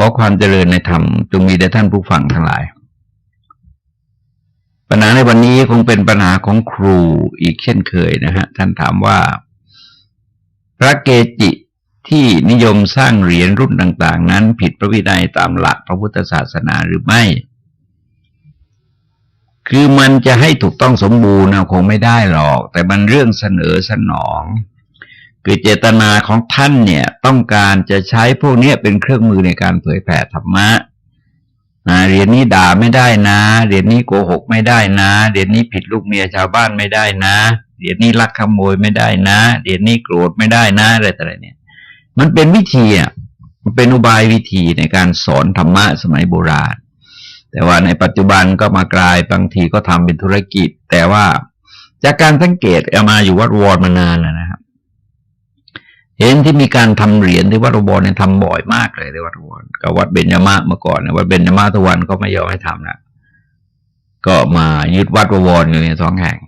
ขอความเจริญในธรรมจงมีแด่ท่านผู้ฟังทั้งหลาย ปัญหาในวันนี้คงเป็นปัญหาของครูอีกเช่นเคยนะฮะ ท่านถามว่า พระเกจิที่นิยมสร้างเหรียญรุ่นต่าง ๆ นั้น ผิดพระวินัยตามหลักพระพุทธศาสนาหรือไม่ คือมันจะให้ถูกต้องสมบูรณ์นะคงไม่ได้หรอก แต่มันเรื่องเสนอสนอง คือเจตนาของท่านเนี่ยต้องการจะใช้พวกนี้เป็นเครื่องมือในการเผยแผ่ธรรมะนะเรียนนี้ด่าไม่ได้นะเรียนนี้โกหกไม่ได้นะเรียนนี้ผิดลูกเมียชาวบ้านไม่ได้นะเรียนนี้ลักขโมยไม่ได้นะเรียนนี้โกรธไม่ได้นะอะไรต่ออะไรเนี่ย มันเป็นวิธีอะมันเป็นอุบายวิธีในการสอนธรรมะสมัยโบราณ แต่ว่าในปัจจุบันก็มากลายบางทีก็ทำเป็นธุรกิจ แต่ว่าจากการสังเกตเอามาอยู่วัดวรมานานแล้วนะครับ เห็นที่มีการทำเหรียญที่วัดอุบลเนี่ยทำบ่อยมากเลยที่วัดอุบลกับวัดเบญจมาเมื่อก่อนเนี่ยวัดเบญจมาทุกวันก็ไม่ยอมให้ทำนะก็มายึดวัดอุบลอยู่ในสองแห่ง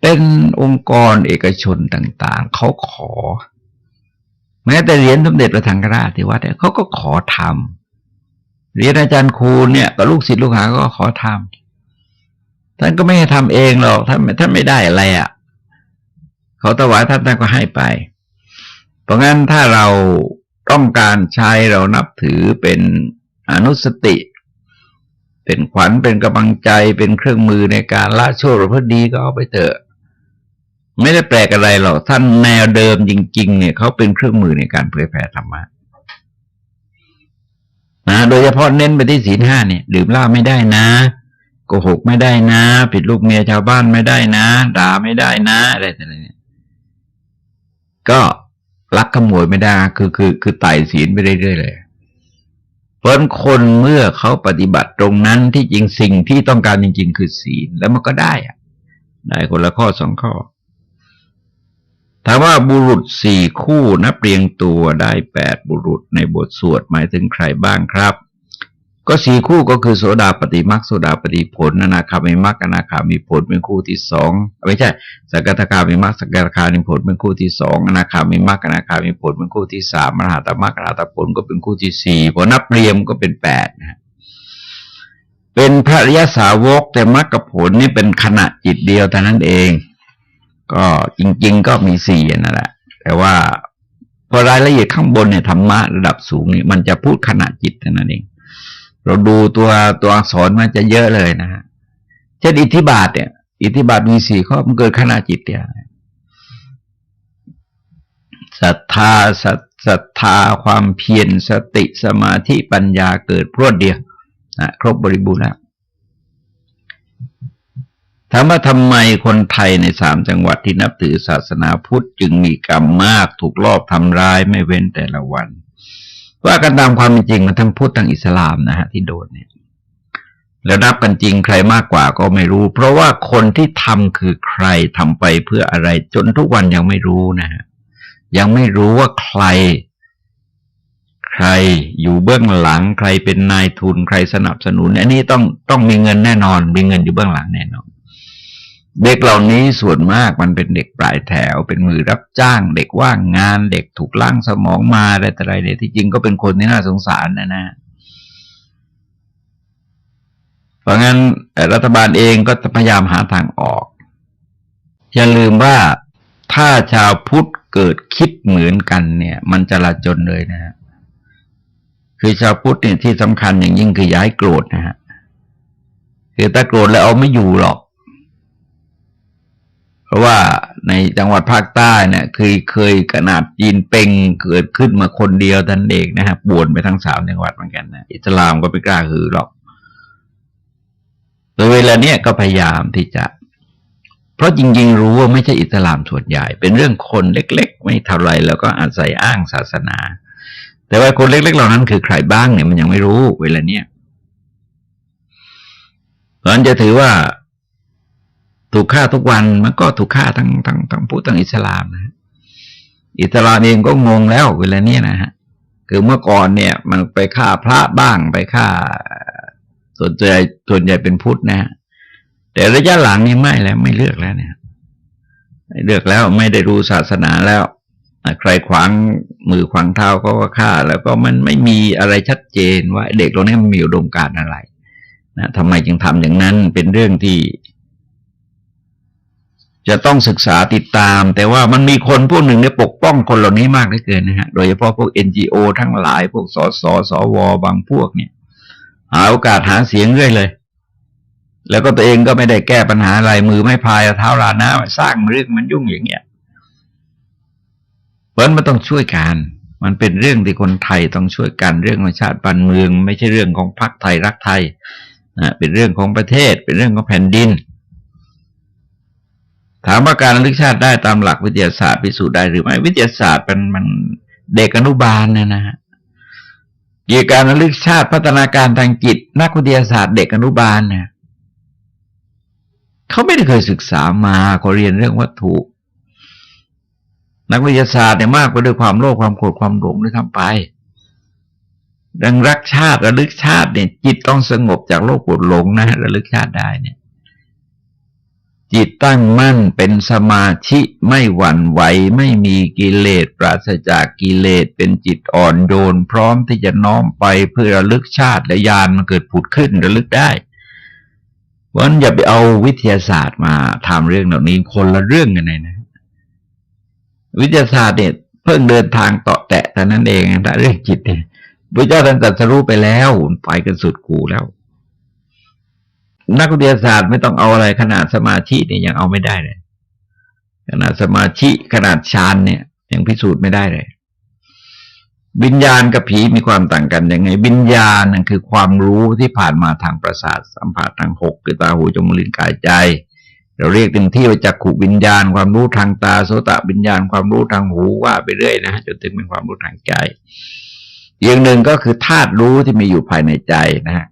เป็นองค์กรเอกชนต่างๆเขาขอ แม้แต่เหรียญสมเด็จพระธังฆราชที่วัดเนี่ยเขาก็ขอทำเหรียญอาจารย์ครูเนี่ยกับลูกศิษย์ลูกหาก็ขอทำท่านก็ไม่ให้ทำเองหรอกท่านท่านไม่ได้อะไรอะ่ะ เขาถวายท่านท่านก็ให้ไป เพราะงั้นถ้าเราต้องการใช้เรานับถือเป็นอนุสติ เป็นขวัญเป็นกำลังใจเป็นเครื่องมือในการละชั่วหรือพอดีก็เอาไปเถอะ ไม่ได้แปลกอะไรหรอกท่านแนวเดิมจริง ๆ เนี่ยเขาเป็นเครื่องมือในการเผยแผ่ธรรมะนะโดยเฉพาะเน้นไปที่ศีลห้าเนี่ยดื่มเหล้าไม่ได้นะโกหกไม่ได้นะ ผิดลูกเมียชาวบ้านไม่ได้นะ ด่าไม่ได้นะ อะไรต่างๆเนี่ย ก็ลักขโมยไม่ได้ คือคือคือไต่ศีลไปเรื่อยๆเลยเพราะคนเมื่อเขาปฏิบัติตรงนั้นที่จริงสิ่งที่ต้องการจริง ๆ คือศีลแล้วมันก็ได้อะได้คนละข้อสองข้อถามว่าบุรุษสี่คู่นับเรียงตัวได้แปดบุรุษในบทสวดหมายถึงใครบ้างครับ ก็สี่คู่ก็คือโสดาปฏิมักโสดาปฏิผลอนาคามิมักอนาคามีผลเป็นคู่ที่สองไม่ใช่สกทาคามิมักสกทาคามิผลเป็นคู่ที่สองอนาคามิมักอนาคามีผลเป็นคู่ที่สามมหาตมักมหาตผลก็เป็นคู่ที่สี่พอนับเรียมก็เป็นแปดนะเป็นพระริยสาวกแต่มรรคผลนี่เป็นขณะจิตเดียวแต่านั้นเอง ก็จริง ๆ ก็มีสี่นั่นแหละ แต่ว่าพอรายละเอียดข้างบนเนี่ยธรรมะระดับสูงนี่มันจะพูดขณะจิตเท่านั้นเอง เราดูตัวตัวอักษรมันจะเยอะเลยนะฮะเช่นอิทธิบาทเนี่ย อิทธิบาทมีสี่ข้อมันเกิดขณะจิตเดียวศรัทธาศรัทธาความเพียรสติสมาธิปัญญาเกิดพรวดเดียวนะครบบริบูรณ์แล้วถามว่าทำไมคนไทยในสามจังหวัดที่นับถือศาสนาพุทธจึงมีกรรมมากถูกลอบทำร้ายไม่เว้นแต่ละวัน ว่ากันตามความจริงมันทั้งพุทธทั้งอิสลามนะฮะที่โดนเนี่ยแล้วนับกันจริงใครมากกว่าก็ไม่รู้ เพราะว่าคนที่ทำคือใครทำไปเพื่ออะไร จนทุกวันยังไม่รู้นะฮะยังไม่รู้ว่าใคร ใครอยู่เบื้องหลัง ใครเป็นนายทุนใครสนับสนุน อันนี้ต้องต้องมีเงินแน่นอน มีเงินอยู่เบื้องหลังแน่นอน เด็กเหล่านี้ส่วนมากมันเป็นเด็กปลายแถว เป็นมือรับจ้าง เด็กว่างงานเด็กถูกล้างสมองมาอะไรแต่ไรเนี่ยที่จริงก็เป็นคนที่น่าสงสารนะนะเพราะงั้นรัฐบาลเองก็พยายามหาทางออก อย่าลืมว่าถ้าชาวพุทธเกิดคิดเหมือนกันเนี่ย มันจะละจนเลยนะฮะคือชาวพุทธเนี่ยที่สำคัญอย่างยิ่งคือย้ายโกรธนะฮะคือถ้าโกรธแล้วเอาไม่อยู่หรอก เพราะว่าในจังหวัดภาคใต้เนี่ยเคยเคยขนาดจีนเป่งเกิดขึ้นมาคนเดียวทันเองนะครับบวนไปทั้งสามจังหวัดเหมือนกันนะอิสลามก็ไม่กล้าคือหรอกโดยเวลาเนี้ยก็พยายามที่จะ เพราะจริง ๆ รู้ว่าไม่ใช่อิสลามส่วนใหญ่ เป็นเรื่องคนเล็ก ๆ ไม่เท่าไรแล้วก็อาศัยอ้างศาสนา แต่ว่าคนเล็ก ๆ เหล่านั้นคือใครบ้างเนี่ยมันยังไม่รู้เวลาเนี้ยเพราะนั้นจะถือว่า ถูกฆ่าทุกวันมันก็ถูกฆ่าทั้งทั้งทั้งพุทธทั้งอิสลามนะอิสลามเองก็งงแล้วเวลาเนี้ยนะฮะคือเมื่อก่อนเนี่ย มันไปฆ่าพระบ้างไปฆ่า ส่วนใหญ่ส่วนใหญ่เป็นพุทธนะฮะแต่ระยะหลังนี่ไม่แล้ว ไม่เลือกแล้วเนี่ยไม่เลือกแล้วไม่ได้รู้ศาสนาแล้วใครขวางมือขวางเท้าก็ว่าฆ่า แล้วก็มันไม่มีอะไรชัดเจนว่า เด็กเราเนี่ยมันมีอุดมการณ์อะไรนะทำไมจึงทำอย่างนั้นเป็นเรื่องที่ จะต้องศึกษาติดตาม แต่ว่ามันมีคนพวกหนึ่งเนี่ยปกป้องคนเหล่านี้มากเหลือเกินนะฮะโดยเฉพาะพวก NGO ทั้งหลายพวกสสสวบางพวกเนี่ยหาโอกาสหาเสียงเรื่อยเลย แล้วก็ตัวเองก็ไม่ได้แก้ปัญหาอะไรมือไม่พายเอาเท้าราน้ำสร้างเรื่องมันยุ่งอย่างเงี้ยเพราะมันต้องช่วยกันมันเป็นเรื่องที่คนไทยต้องช่วยกันเรื่องของชาติบ้านเมือง ไม่ใช่เรื่องของพรรคไทยรักไทยนะเป็นเรื่องของประเทศ เป็นเรื่องของแผ่นดิน ถามว่าการระลึกชาติได้ตามหลักวิทยาศาสตร์พิสูจน์ได้หรือไม่วิทยาศาสตร์มันมันเด็กอนุบาลเนี่ยนะฮะเกี่ยวกับการระลึกชาติพัฒนาการทางจิต นักวิทยาศาสตร์เด็กอนุบาลเนี่ยเขาไม่ได้เคยศึกษามาเขาเรียนเรื่องวัตถุ นักวิทยาศาสตร์เนี่ยมากไปด้วยความโลภความโกรธความหลงด้วยทำไป ดังรักชาติระลึกชาติเนี่ย จิตต้องสงบจากโลภโกรธหลงนะระลึกชาติได้เนี่ย จิตตั้งมั่นเป็นสมาธิไม่หวั่นไหวไม่มีกิเลส ปราศจากกิเลสเป็นจิตอ่อนโยนพร้อมที่จะน้อมไปเพื่อระลึกชาติและญาณมันเกิดผุดขึ้นระลึกได้ เพราะนั้นอย่าไปเอาวิทยาศาสตร์มาทำเรื่องเหล่านี้คนละเรื่องกันเลยนะ วิทยาศาสตร์เนี่ยเพิ่งเดินทางต่อแตะแต่นั้นเองแต่เรื่องจิตเนี่ยพระเจ้าท่านตรัสรู้ไปแล้วไปกันสุดกูแล้ว นักวิทยาศาสตร์ไม่ต้องเอาอะไรขนาดสมาธิเนี่ยยังเอาไม่ได้เลย ขนาดสมาธิขนาดฌานเนี่ยยังพิสูจน์ไม่ได้เลยวิญญาณกับผีมีความต่างกันยังไงวิญญาณนั่นคือความรู้ที่ผ่านมาทางประสาทสัมผัสทางหกคือตาหูจมูกลิ้นกายใจ เราเรียกเต็มที่ว่าจักขุวิญญาณ ความรู้ทางตาโสตะวิญญาณ ความรู้ทางหูว่าไปเรื่อยนะจนถึงเป็นความรู้ทางใจอย่างหนึ่งก็คือธาตุรู้ที่มีอยู่ภายในใจนะฮะ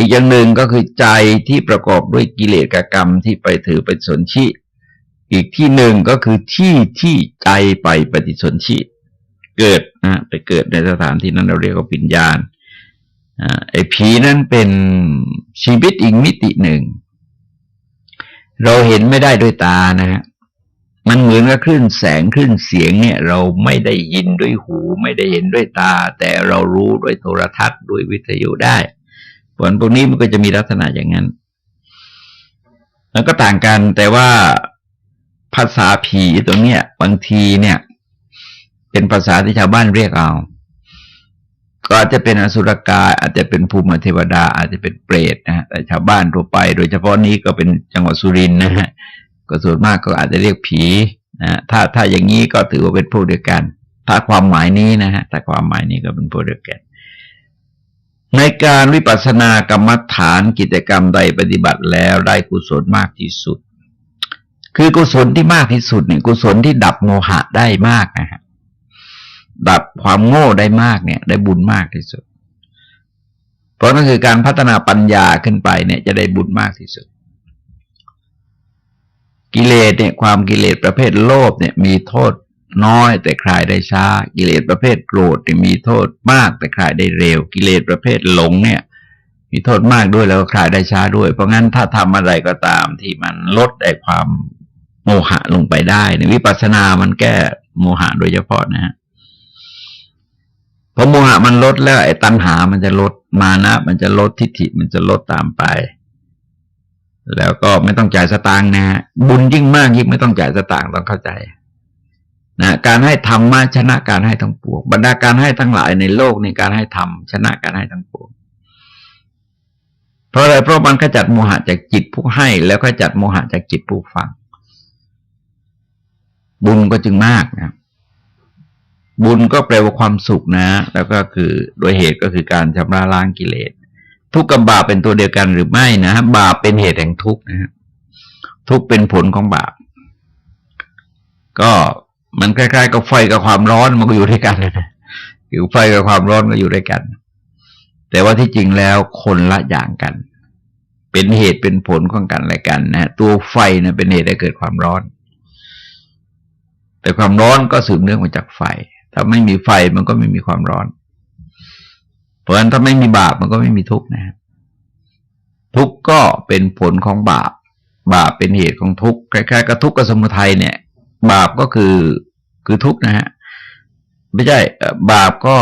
อีกอย่างหนึ่งก็คือใจที่ประกอบด้วยกิเลสกรรมที่ไปถือเป็นสนชิอีกที่หนึ่งก็คือที่ที่ใจไปปฏิสนชิเกิดนะไปเกิดในสถานที่นั้นเราเรียกว่าปิญญาณไอ้ผีนั้นเป็นชีวิตอีกมิติหนึ่ง เราเห็นไม่ได้ด้วยตานะฮะมันเหมือนกับคลื่นแสงคลื่นเสียงเนี่ย เราไม่ได้ยินด้วยหู ไม่ได้เห็นด้วยตา แต่เรารู้ด้วยโทรทัศน์ด้วยวิทยุได้ ผลพวกนี้มันก็จะมีลักษณะอย่างนั้น แล้วก็ต่างกันแต่ว่าภาษาผีตรงเนี้ย บางทีเนี่ย เป็นภาษาที่ชาวบ้านเรียกเอา ก็อาจจะเป็นอสุรกาย อาจจะเป็นภูมิเทวดา อาจจะเป็นเปรตนะฮะแต่ชาวบ้านทั่วไป โดยเฉพาะนี้ก็เป็นจังหวัดสุรินทร์นะฮะก็ส่วนมากก็อาจจะเรียกผีนะถ้าถ้าอย่างนี้ก็ถือว่าเป็นพวกเดียวกัน ถ้าความหมายนี้นะฮะถ้าความหมายนี้ก็เป็นพวกเดียวกัน ในการวิปัสสนากรรมฐานกิจกรรมใดปฏิบัติแล้วได้กุศลมากที่สุด คือกุศลที่มากที่สุดเนี่ยกุศลที่ดับโมหะได้มากนะฮะดับความโง่ได้มากเนี่ย ได้บุญมากที่สุด เพราะนั่นคือการพัฒนาปัญญาขึ้นไปเนี่ยจะได้บุญมากที่สุด กิเลสเนี่ย ความกิเลสประเภทโลภเนี่ย มีโทษ น้อยแต่คลายได้ช้า กิเลสประเภทโกรธมีโทษมากแต่คลายได้เร็ว กิเลสประเภทหลงเนี่ย มีโทษมากด้วยแล้วก็คลายได้ช้าด้วย เพราะงั้นถ้าทำอะไรก็ตามที่มันลดไอ้ความโมหะลงไปได้ในวิปัสสนามันแก้โมหะโดยเฉพาะนะฮะพอโมหะมันลดแล้วไอ้ตัณหามันจะลดมานะ มันจะลดทิฏฐิมันจะลดตามไป แล้วก็ไม่ต้องจ่ายสตางค์นะฮะบุญยิ่งมากยิ่งไม่ต้องจ่ายสตางค์ต้องเข้าใจ นะการให้ธรรมะชนะการให้ทั้งปวงบรรดาการให้ทั้งหลายในโลกในการให้ธรรมชนะการให้ทั้งปวงเพราะอะไรเพราะมันขจัดโมหะจากจิตผู้ให้ แล้วขจัดโมหะจากจิตผู้ฟัง บุญก็จึงมากนะบุญก็แปลว่าความสุขนะ แล้วก็คือโดยเหตุก็คือการชำระล้างกิเลสทุกข์กับบาปเป็นตัวเดียวกันหรือไม่นะบาปเป็นเหตุแห่งทุกข์นะฮะทุกข์เป็นผลของบาป ก็ มันคล้ายๆกับไฟกับความร้อนมันก็อยู่ด้วยกันนะคือไฟกับความร้อนก็อยู่ด้วยกัน แต่ว่าที่จริงแล้วคนละอย่างกัน เป็นเหตุเป็นผลของกันอะไรกันนะตัวไฟเนะเป็นเหตุให้เกิดความร้อน แต่ความร้อนก็สืบเนื่องมาจากไฟ ถ้าไม่มีไฟมันก็ไม่มีความร้อน เพราะฉะนั้นถ้าไม่มีบาปมันก็ไม่มีทุกข์นะทุกข์ก็เป็นผลของบาป บาปเป็นเหตุของทุกข์คล้ายๆกับทุกข์กับสมุทัยเนี่ย บาปก็คือคือทุกข์นะฮะไม่ใช่บาปก็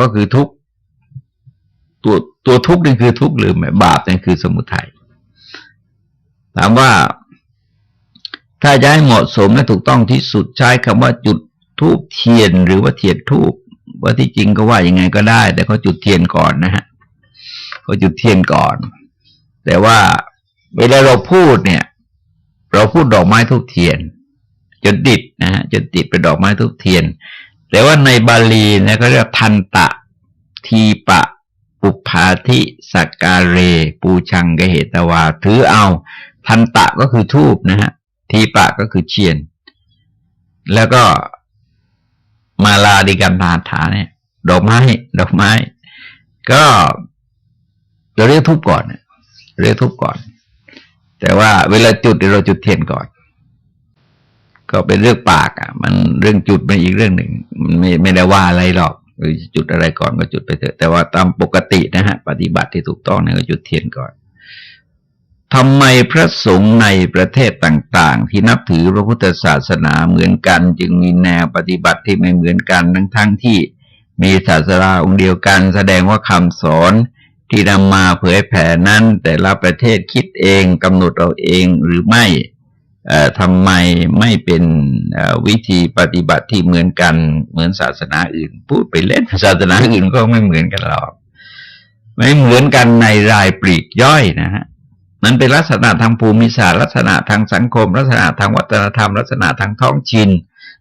ก็คือทุกข์ตัวตัวทุกข์นี่คือทุกข์หรือไม่บาปนี่คือสมุทัยถามว่า ถ้าจะให้เหมาะสมและถูกต้องที่สุดใช้คำว่าจุดทูบเทียนหรือว่าเทียนทูบว่าที่จริงก็ว่ายังไงก็ได้ แต่เขาจุดเทียนก่อนนะฮะเขาจุดเทียนก่อน แต่ว่าเวลาเราพูดเนี่ย เราพูดดอกไม้ทูบเทียน จนติดนะฮะจนติดเป็นดอกไม้ทูบเทียน แต่ว่าในบาลีนี่ยก็เรียกทันตะทีปะปุพาธิสกการเร ปูชังกเหตวา ถือเอา ทันตะก็คือทูบนะฮะทีปะก็คือเชียน แล้วก็มาลาดิกันทาถาเนี่ย ดอกไม้ ดอกไม้ ก็เราเรียกทูบก่อนเนี่ยเรียกทูบก่อน แต่ว่าเวลาจุดเราจุดเทียนก่อน ก็เป็นเรื่องปากอะ มันเรื่องจุดเป็นอีกเรื่องหนึ่งมันไม่ไม่ได้ว่าอะไรหรอกหรือจุดอะไรก่อนก็จุดไปเถอะ แต่ว่าตามปกตินะฮะ ปฏิบัติที่ถูกต้องเนี่ยก็จุดเทียนก่อนทำไมพระสงฆ์ในประเทศต่างๆ ที่นับถือพระพุทธศาสนาเหมือนกัน จึงมีแนวปฏิบัติที่ไม่เหมือนกันทั้งทั้งๆที่มีศาสนาองค์เดียวกัน แสดงว่าคำสอนที่นำมาเผยแผ่นั้น แต่ละประเทศคิดเองกำหนดเอาเองหรือไม่ ทำไมไม่เป็นวิธีปฏิบัติที่เหมือนกันเหมือนศาสนาอื่น พูดไปเล่นศาสนาอื่นก็ไม่เหมือนกันหรอก ไม่เหมือนกันในรายปลีกย่อยนะฮะมันเป็นลักษณะทางภูมิศาสตร์ลักษณะทางสังคม ลักษณะทางวัฒนธรรม ลักษณะทางท้องถิ่น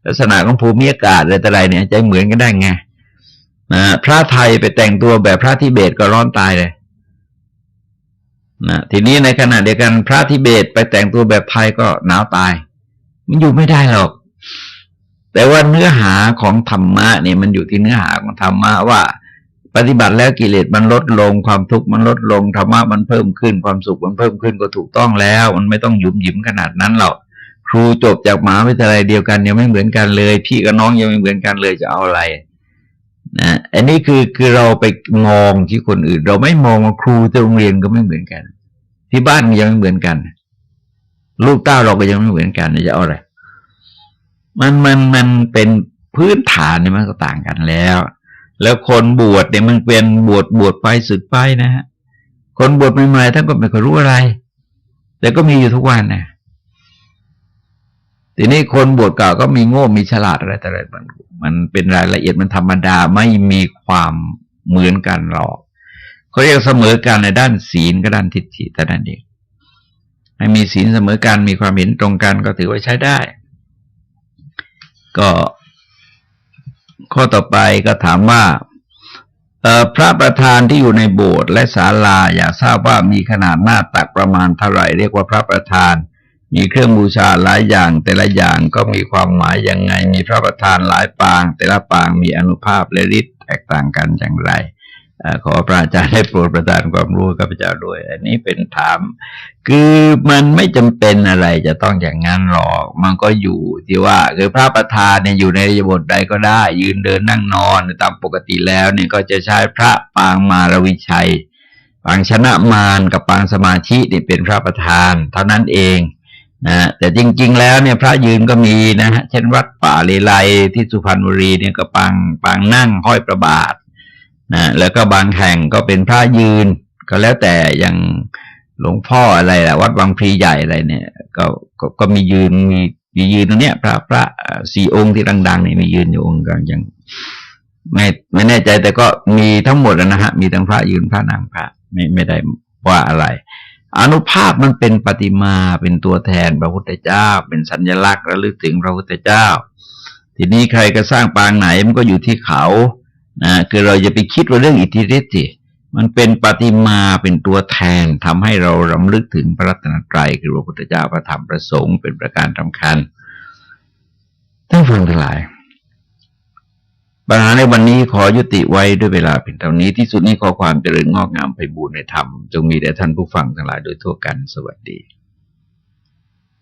ลักษณะของภูมิอากาศอะไรต่ออะไรเนี่ยจะเหมือนกันได้ไงนะพระไทยไปแต่งตัวแบบพระทิเบตก็ร้อนตายเลย นะทีนี้ในขณะเดียวกันพระทิเบตไปแต่งตัวแบบไทยก็หนาวตาย มันอยู่ไม่ได้หรอก แต่ว่าเนื้อหาของธรรมะเนี่ยมันอยู่ที่เนื้อหาของธรรมะว่า ปฏิบัติแล้วกิเลสมันลดลง ความทุกข์มันลดลงธรรมะมันเพิ่มขึ้นความสุขมันเพิ่มขึ้นก็ถูกต้องแล้ว มันไม่ต้องหยุมหยิมขนาดนั้นหรอกครูจบจากมหาวิทยาลัยเดียวกันยังไม่เหมือนกันเลย พี่กับน้องยังไม่เหมือนกันเลยจะเอาอะไร นะอันนี้คือคือเราไปมองที่คนอื่น เราไม่มองว่าครูที่โรงเรียนก็ไม่เหมือนกัน ที่บ้านก็ยังไม่เหมือนกัน ลูกเต้าเราก็ยังไม่เหมือนกันจะเอาอะไรมันมันมันเป็นพื้นฐานเนี่ยมันก็ต่างกันแล้ว แล้วคนบวชเนี่ยมันเป็นบวชบวชไปสึกไปนะฮะคนบวชใหม่ๆท่านก็ไม่เคยรู้อะไร แต่ก็มีอยู่ทุกวันนะ ทีนี้คนบวชเก่าก็มีโง่ มีฉลาดอะไรแต่อะไรมันมันเป็นรายละเอียดมันธรรมดาไม่มีความเหมือนกันหรอกเขาเรียกเสมอกันในด้านศีลกับด้านทิฏฐิแต่นั้นเองให้มีศีลเสมอกันมีความเห็นตรงกันก็ถือว่าใช้ได้ ก็ข้อต่อไปก็ถามว่าพระประธานที่อยู่ในโบสถ์และศาลา อยากทราบว่ามีขนาดหน้าตักประมาณเท่าไหร่ เรียกว่าพระประธาน มีเครื่องบูชาหลายอย่าง แต่ละอย่างก็มีความหมายยังไง มีพระประธานหลายปาง แต่ละปางมีอนุภาพและฤทธิ์แตกต่างกันอย่างไรอขอพระอาจารย์ให้โปรดประทานความรู้กับพระเจ้าด้วย อันนี้เป็นถาม คือมันไม่จำเป็นอะไรจะต้องอย่างนั้นหรอก มันก็อยู่ที่ว่าคือพระประธานเนี่ยอยู่ในยบทใดก็ได้ ยืนเดินนั่งนอนตามปกติแล้วเนี่ยก็จะใช้พระปางมารวิชัย ปางชนะมารกับปางสมาธินี่เป็นพระประธาน เท่านั้นเอง นะแต่จริง ๆ แล้วเนี่ยพระยืนก็มีนะฮะเช่นวัดป่าเลไลที่สุพรรณบุรีเนี่ยก็ปางปางนั่งห้อยประบาทนะแล้วก็บางแห่งก็เป็นพระยืน ก็แล้วแต่อย่างหลวงพ่ออะไรแหละวัดบางพลีใหญ่อะไรเนี่ย ก็ก็ก็มียืนมีมียืนตรงเนี้ย พระพระสี่องค์ที่ดังๆเนี่ยมียืนอยู่องค์กลางยังไม่ไม่แน่ใจแต่ก็มีทั้งหมดนะฮะมีทั้งพระยืนพระนางพระไม่ไม่ได้ว่าอะไร อนุภาพมันเป็นปฏิมาเป็นตัวแทนพระพุทธเจ้า เป็นสัญลักษณ์ระลึกถึงพระพุทธเจ้า ทีนี้ใครก็สร้างปางไหนมันก็อยู่ที่เขานะคือเราจะไปคิดว่าเรื่องอิทธิฤทธิ์สิมันเป็นปฏิมาเป็นตัวแทนทำให้เรารำลึกถึงพระรัตนตรัยคือพระพุทธเจ้าพระธรรมพระสงฆ์เป็นประการสำคัญท่านฟังทั้งหลาย ปัญหาในวันนี้ขอยุติไว้ด้วยเวลาเพียงเท่านี้ที่สุดนี้ขอความเจริญงอกงามไปบูรณนธรรม จงมีแด่ท่านผู้ฟังทั้งหลายโดยทั่วกันสวัสดี